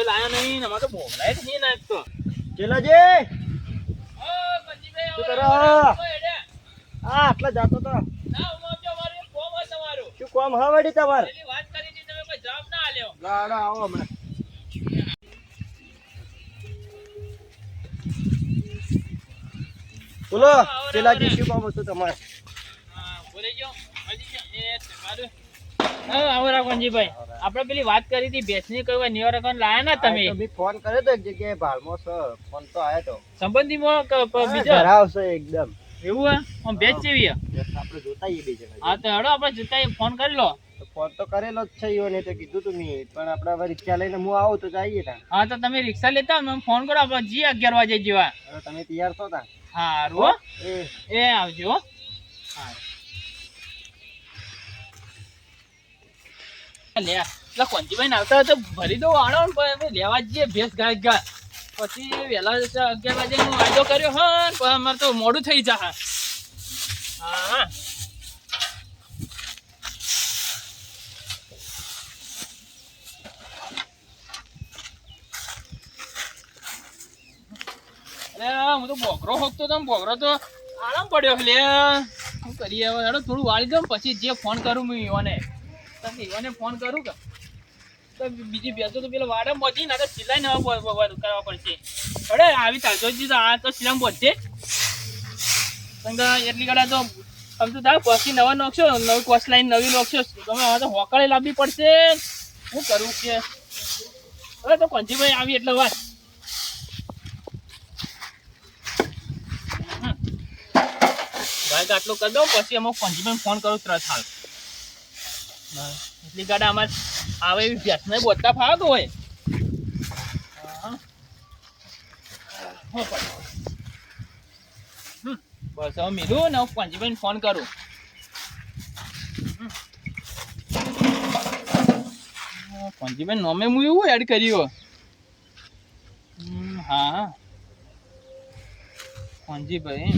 લાયા નહીં અમારે તો બોકડાય જ નહીં નાખતો ચેલાજી શું કરો? આટલા જાતો તો ના, કોમ હા તમારે વાત કરી જવાબ ના આલ્યો. આવો હમણાં બોલો ચેલાજી શું કામ હતું તમારે. એ. આપણે પેલી વાત કરી હતી ભેંસની કઈ વાર નિવારકન લાયા ના તમે? ફોન કર્યો તો એક જગ્યાએ ભાલમો છે ફોન તો આયો તો. સંબંધીમાં બીજો? ધરાવશે એકદમ. એવું હે આમ ભેંસ જેવી હે? આપણે જોતા બે હા તો હેડો આપણે જતા ફોન કરી લો. ફોન તો કરેલો જ છે તો કીધું તું મેં. પણ આપણે હવે રિક્ષા લઈને હું આવું તો જઈએ તા હા તો તમે રિક્ષા લેતા મને ફોન કરો આપણે જી અગિયાર વાગે જેવા. તમે તૈયાર છો તા હારું એ આવજો લે એટલે કોંજીભાઈ આવતા તો ભરી દો વાળો પણ લેવા જઈએ ભેસ ગાય ગાય. પછી વહેલા અગિયાર વાગે નો વાયદો કર્યો હા અમારે તો મોડું થઈ જા હા અરે હું તો બોકરો હોકતો તો ને બોકરો તો આરામ પડ્યો એટલે શું કરીએ હવે? હેડો, થોડું વાળી દઉં પછી જે ફોન કરું હું ઈવાને. તમે ઈવોને ફોન કરું કે? તો બીજી બેસો તો પેલો વાડે મોજી ના તો સિલાઈ નવા કરવા પડશે. અરે આવી ચાલતો જી તો. આ તો સિલામ પહોંચશે એટલી કડા તો આમ તો થાય પછી નવા નોખશો, નવી કોસ્ટ લાઈન, નવી નોખશો. તમે હવે તો હોકળે લાવવી પડશે. શું કરવું કે? હવે તો કંજીભાઈ આવી એટલે વાત. આટલું કરી દઉં, પછી અમુક પંજીભાઈ ફોન કરું તરત હાલ. એટલી ગાડા અમારે આવે એવી ભેંસને બોલતા ફાવતો હોય. બસ, હવે મિલું ને હું પંજીભાઈને ફોન કરું. પંજીભાઈ નોમે હું એવું એડ કર્યું. હા. પંજીભાઈ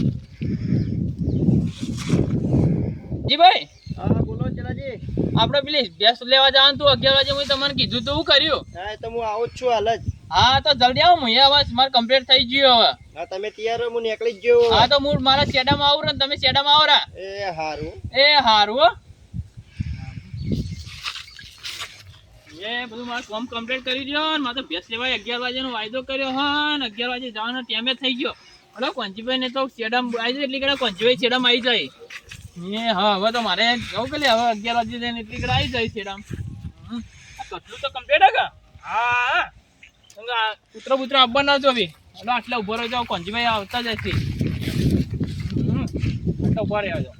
જી ભાઈ હા બોલો ચેલાજી. આપણે પેલી ભેંસ લેવા જવાનું તું અગિયાર વાગે મેં તમને કીધું તું હું કર્યું. હા તો હું આવું જ છું હાલ જ. હા તો જલ્દી આવો હું આવાજ મારે કમ્પ્લીટ થઈ ગયું હવે. હા તમે તૈયાર હો હું નીકળી ગયો. હા તો હું મારા શેડામાં આવું ને તમે શેડામાં આવો રા. એ હારું. એ હારું હો. એ બધું મારે કામ કમ્પ્લીટ કરી દો ને મારે તો ભેંસ લેવાય અગિયાર વાગ્યાનો વાયદો કર્યો હા ને અગિયાર વાગે જવાનો ટાઈમે થઈ ગયો. હલો કોંજીભાઈ ને તો શેડામાં આવી જાય એટલી કે કોંજીભાઈ શેડામાં આવી જાય? એ હા હવે તો મારે જવું કે હવે અગિયાર વાગે જઈને એટલી કડા આવી જાય હમ. આ કટલું તો કમ્પ્લીટ હે હા. કૂતરો બૂતરો આપવા ના જોવી હલો આટલા ઊભો રહી જાવ કોંજીભાઈ આવતા જાય છે આટલા ઊભા રહ્યા જાઓ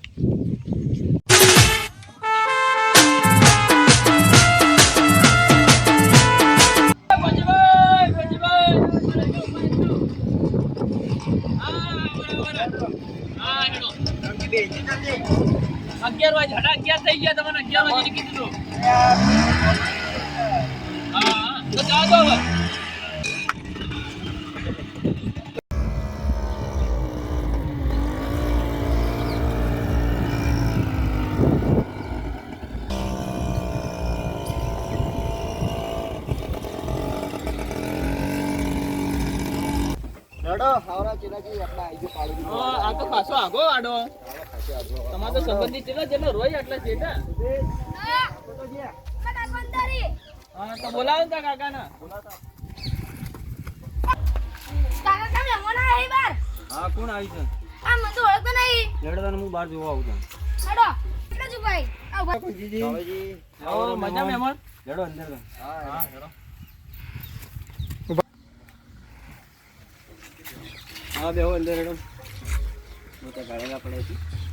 અગિયાર વાગે અગિયાર થઈ ગયા તમને અગિયાર વાગે કીધું હા તો જાઓ તો હવે. રડો હાવરા ચેલાજી આપણે આવી ગયો પાડી આ તો ખાસો આગો આડો તમારો તો સંબંધી ચેટલા જેટલો રોય આટલા ચેટા. હા તો બોલાવો ને તારા બાર હા કોણ આવી છે? લેડો હું બહાર જોવા આવું છું. જીજી આવો મજા મહેમાન લેડો અંદર હા હેડો હા બેહો અંદર રેડો હું તો ગાળેલા પડે છે. હા. હો તો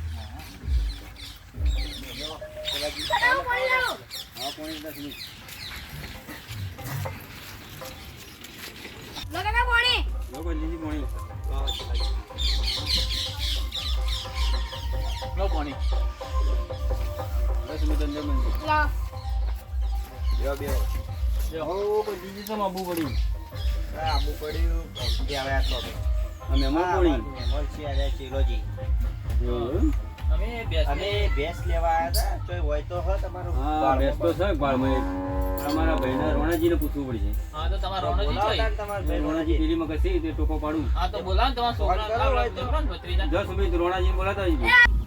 આબુ પડ્યું આબુ પડ્યું અમે મહેમાન છે ચીલોજી. અમે ભેંસ લેવા. આવ્યા હતા હોય તો હ તમારું હા બાળમાં તો છે બાળમાં. અમારા ભાઈના રોણાજીને પૂછવું પડશે. હા તો તમારો રોણોજી છે તમારા ભાઈ રોણાજી કશી તે ટોકો પાડું. હા તો બોલાવો તમારા છોકરા બોલાતા હોય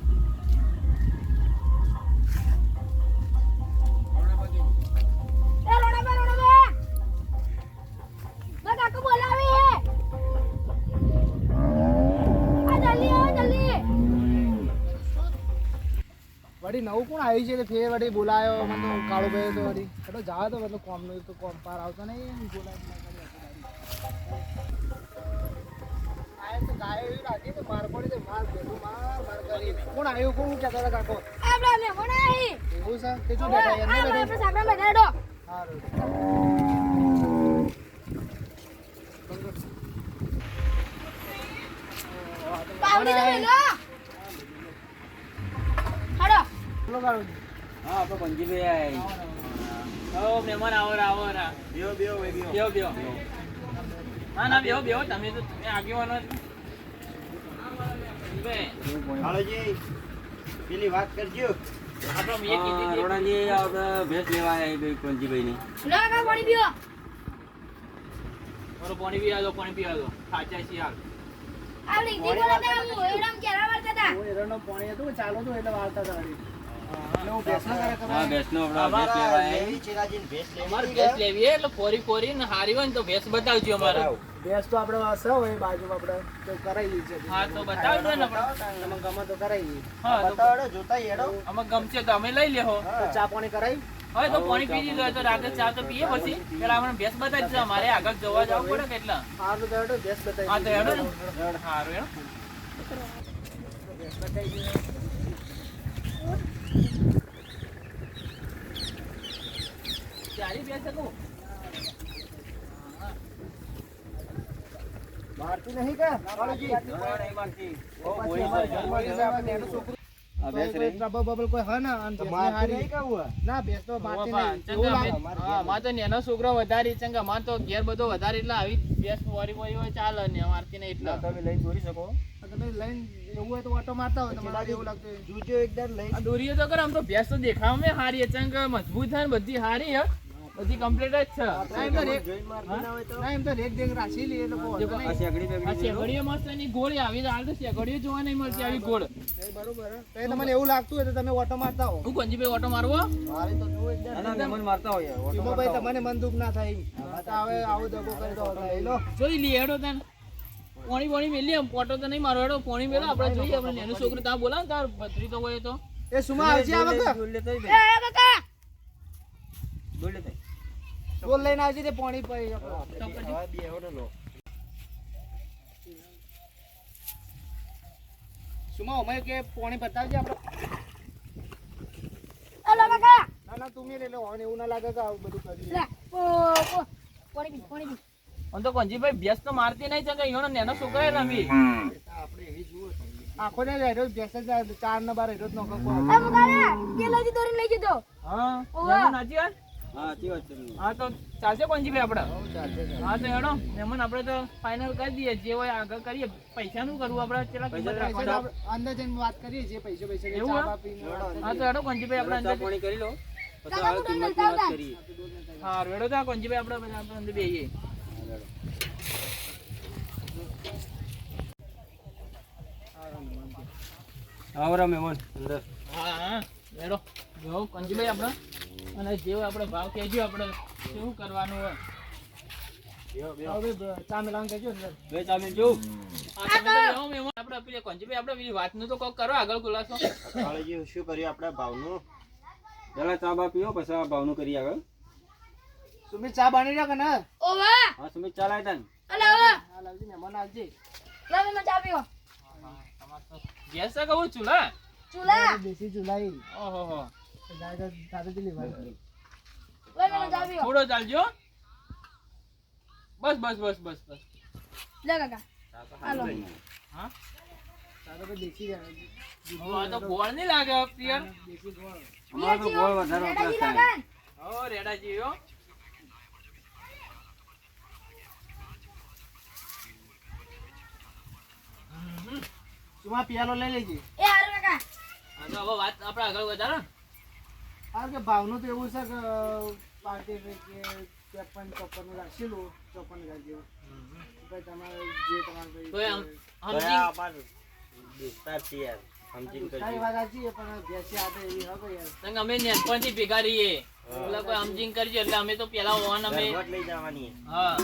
વળી નવું કોણ આવી છે ફેર વળી બોલાયો? મને કાળો ભાઈ તો વળી. એટલે જાવ તો મતલબ કોમનું તો કોમ પાર આવતો નહીં બોલાય બોલો કાળું હા આપણે પંજીભાઈ. હો, મહેમાન આવો આવો. બેહો, બેહો, બેહો. બેહો, બેહો. ના ના બેહો બેહો તમે તો તમે આગેવાનો પેલી વાત કરજો. રોણાજી આપણે ભેંસ લેવા આવ્યા છે ભાઈ પંજીભાઈની. લો કાકા પાણી મારો પાણી પીવા દો પાણી પીવા દો સાચા છે હાલ. આ લીધી બોલાતા હું એરમ કેરા વાળતા હતા પાણી હતું ચાલુ હતું એટલે વાળતા હતા ભેંસ તો ભેંસ બતાવજો અમારે. બતાવો. તો આપણે હશે હોય બાજુમાં આપણે તો કરાવી છે હા તો બતાવજો ને. તમે ગમે તો કરાવી હા તો બતાવો જોતા હેડો. અમે ગમશે તો અમે લઈ લેહો. તો ચા પાણી કરાવી? હોય તો પાણી પી લીધું હોય તો રાતે ચા તો પીએ પછી. પેલા આપણે ભેંસ બતાવી છે અમારે આગળ જવા જવું પડે કેટલા તો બતાવી હા તો હેડો ને. સારું હેડો. બતાવી ચાલી મારતી નહીં કે? છોકરું વધારે ચંગા. અમારે તો ઘેર બધો વધારે એટલે આવી ભેંસ વરી વરી હોય ચાલે ને મારતી નહીં એટલે. તમે લઈને દોરી શકો. તમે લઈને એવું હોય તો ઓટો મારતા હોય તમારે એવું લાગતું જોજો એકદમ લઈ આ તો કરે આમ તો ભેંસ તો દેખાવામાં હારી ચંગ. મજબૂત થાય ને બધી હારી હે. બધી કમ્પ્લીટ જ છે ના, એમ તો રાખી લઈએ આ. શેગડીઓ મસ્ત એની ગોળી આવી હાલ તો શેગડીઓ જોવા નહીં મળતી આવી ગોળ બરોબર તો તમને એવું લાગતું હોય તો તમે ઓટો મારતા હો હું કંજીભાઈ ઓટો મારવો મારે તો જુઓ એકદમ ના, ના, મારતા હોય ઓટો ભાઈ તમને મન દુઃખ ના થાય હવે આવું દગો કરી દો લો જોઈ લઈએ હેડો તને પોણી પોણી મેલી આમ પોટો તો નહીં મારો હેડો પોણી મેલો આપણે જોઈએ આપણે નેનું છોકરું ત્યાં બોલાવ તાર ભત્રી તો હોય તો એ સુમા આવજે આ વખત એ કાકા લેતો બોલ લઈને આવજે તે પાણી પડી બે લો. સુમા અમે કે પાણી બતાવજે આપણે. એ કાકા. ના ના તું લઈ લો અને એવું ના લાગે કે આવું બધું કરી લે ઓ ઓ પાણી પી પાણી પી. આમ તો કંજીભાઈ ભેંસ તો મારતી નહીં ચંગા ઈનો નેનો છોકરો એ જુઓ આખો ને રેડો બેસે ચાર ને બાર રેડો જ નોખો એ મુકાને કેલાજી દોરી લઈ જતો હા? ઓવા. નાજી હા સાચી વાત છે. હા તો ચાલશે કંજીભાઈ આપણે હા તો હેડો મહેમાન આપણે તો ફાઇનલ કરી દઈએ. જે હોય આગળ કરીએ. પૈસાનું કરવું આપણે કેટલા કિંમત પૈસા રાખવાની? અંદર જઈને વાત કરીએ જે પૈસો પૈસા એવું હે? હા તો હેડો કંજીભાઈ આપણે અંદર પાણી કરી લો. પછી કાકા, હવે તું કિંમતની તો વાત કરીએ. હા રેડો તો કંજીભાઈ આપણે બધા આપણે અંદર બેહીએ. આવરા મહેમાન અંદર. હા હા રેડો જો કંજીભાઈ આપણે અને જેવો આપણે ભાવ કહેજો આપણે શું કરવાનું હોય. ચા મિલાન કહેજો અંદર બે ચા મેલજો હા, તમે તો જાઓ મહેમાન. આપણે પેલી કંજીભાઈ વાતનું તો કોક કરો આગળ ખુલાસો. શું કર્યું આપણા ભાવનું? પેલા ચા બા પીવો પછી આ ભાવનું કરી આગળ. સુમિત ચા બાની રહ્યો કે ના? ઓવા. હા સુમિત ચા લાવ્યા તા ને. અલે ઓવા. મહેમાન આવજે ચા પીઓ ગેસ કહું ચૂલા? ચૂલા. દેશી ચુલાઈ. ઓહો થોડો ચાલજો બસ બસ બસ બસ બસ. લે કાકા. હાલો. હા? તો દેશી જાય. આ તો ગોળ નહીં લાગે પિયર. દેશી ગોળ અમારે તો ગોળ વધારે વપરાશ થાય. હો રેડાજી હો. તું પિયાલો લઈ લેજે. એ હારું કાકા. હા, તો હવે વાત આપણે આગળ વધારો ને. હા કે ભાવનું તો એવું છે કે પાર્ટી કે ચોપન ચોપન રાખેલું ચોપન રાખજો ભાઈ તમારે જે તમારે સમજીને કરજો. અમે નાનપણથી ભેગા રહીએ. એટલે કોઈ સમજીને કરજો એટલે અમે તો પેલા ઓન અમે લઈ જવાની. હા.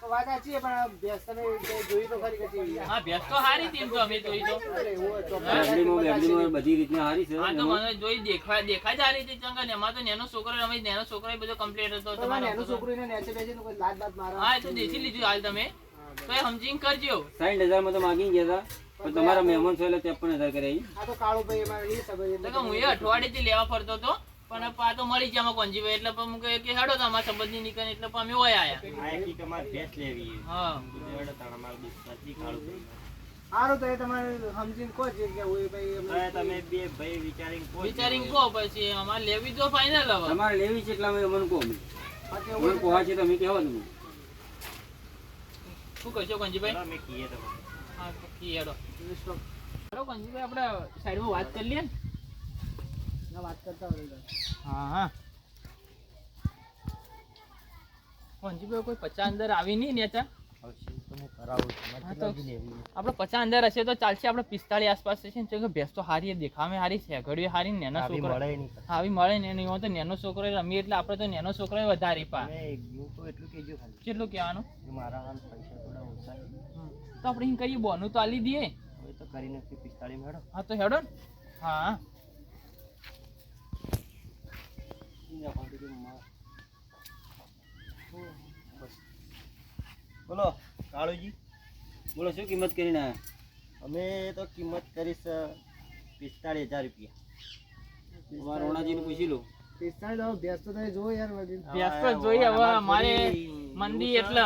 તો વાત પણ ભેંસ તમે જોઈ તો ખરી કે હા ભેંસ તો સારી હતી એમ તો અમે જોઈ તો. અરે એવું હોય, ચોપન બેકડીમાં રાખેલી. બેકડીમાં બધી રીતના હારી છે હા તો એમાં મને જોઈ દેખાય દેખાય જ સારી હતી ચંગા ને એમાં તો નાનો છોકરો અમે નેનો છોકરો એ બધો કમ્પ્લીટ હતો તમારો નાનું છોકરું એને નેચે બેસે તો કોઈ લાત બાત મારે. હા એ તો દેખી લીધું હાલ તમે. તો એ સમજીને કરજો. સાઠ હજારમાં તો માગી ગયા હતા. પણ તમારા મહેમાન છો એટલે ત્રેપન હજાર કર્યા આ તો કાળો ભાઈ એમાં એ સબંધ એટલે કે હું એ અઠવાડિયેથી લેવા ફરતો હતો પણ પા તો મળી ગયા કોંજીભાઈ એટલે પણ હું કે હેડો તો અમારા સંબંધની નીકળે એટલે પણ અમે ઓય આયા. આ કી તમારે ભેસ લેવી હા. હેડો તાણ અમારા દોસ્તાર છે કાળું ભાઈ. સારું તો એ તમારે સમજીને કહો છે કે ઓય ભાઈ અમે તમે બે ભાઈ વિચારીને કહો વિચારીને કહો પછી અમારે લેવી તો ફાઇનલ હવે. તમારે લેવી છે એટલા મને કહો મને હોય કહો છે તમે કહેવા તમે શું કહેશો કોંજીભાઈ અમે કહીએ તમને. હા હેડો આપણે સાઈડમાં વાત કરી લઈએ ને વાત કરતા હોય હા હા કોંજીભાઈ કોઈ પચાસ અંદર આવી નહીં નેચા? આપણે પચાસ હશે તો ચાલશે આપણે પિસ્તાળી આસપાસ છે ને ભેંસ તો હારી દેખાવે હારી છે ઘડી હારી ને છોકરો આવી મળે નહીં. ને એની તો નેનો છોકરો રમી એટલે આપણે તો નેનો છોકરો વધારે પા કેટલું કહેવાનું મારા પૈસા થોડા ઓછા. તો આપણે એમ કરીએ બોનું તો આલી દઈએ. હવે તો કરી નાખીએ પિસ્તાળીસ હેડો હા તો હેડો ને. હા. બોલો કાળુજી. બોલો શું કિંમત કરીને આવ્યા અમે તો કિંમત કરીશ પિસ્તાળીસ હજાર રૂપિયા. અમારા રોણાજીને પૂછી લો. પિસ્તાળીસ તો તમે જુઓ યાર ભેંસ તો જોઈએ હવે અમારે અમારે મંદી એટલે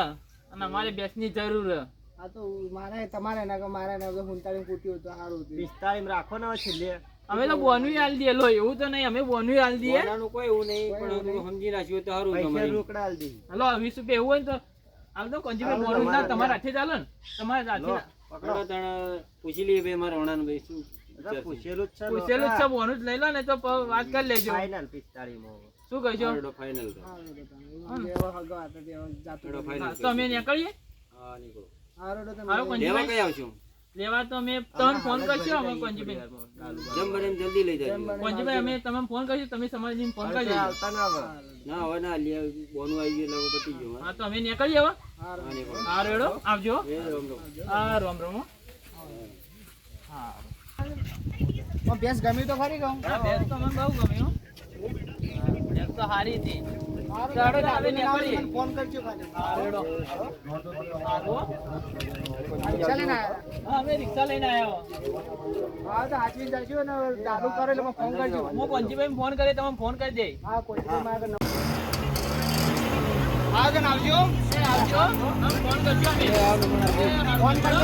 અને મારે ભેંસની જરૂર. છે. આ તો મારે તમારે ના કે મારે ના કે હુંતાળી કૂટ્યું હતું, સારું હતું. પિસ્તાળીસ રાખો ને છેલ્લે. અમે તો બોનું આલી દઈએ. લો એવું તો નહીં અમે બોનું આલી દઈએ. કોઈ એવું નહીં પણ અમે સમજી નાખ્યું તો સારું પૈસા તમારે. રોકડા આલ દઈ હલો વીસ રૂપિયા એવું હોય તો આમ તો કોંજીભાઈ હાલો, બોનું ના તમારા હાથે. ચાલો ને. તમારા હાથે પકડો. તણ પૂછી લઈએ ભાઈ મારા રોણાનું ભાઈ શું પૂછેલું જ છે પૂછેલું જ છે બોનું જ લઈ લો ને તો વાત કરી લેજો. ફાઇનલ પિસ્તાળીસમાં શું ફાઇનલ તો તો. અમે નીકળીએ? હા નીકળો. લેવા કઈ આવશું? લેવા તો અમે તમને ફોન કરશું અમે કોંજીભાઈ જેમ બને એમ જલ્દી લઈ બને કોંજીભાઈ અમે તમને ફોન કરશું તમે સમજીને ફોન કરજો. આવતા ના આવે ના હવે ના લે બોનું આવી ગયું એટલે પતી ગયું હા. તો અમે હા રેડો. આવજો. એ રામ રામ. હા રામ રામ હા. ભેંસ ગમી તો ખરી કહું ભેંસ તો મને બહુ ગમ્યું. ભેંસ તો સારી હતી. ફોન કરજો. ચાલે કરો એટલે ફોન કરજો હું પંજીભાઈ ફોન કરી તમે ફોન કરી દે હા કોઈ જણ આવજો આવજો ફોન કરજો ફોન કરજો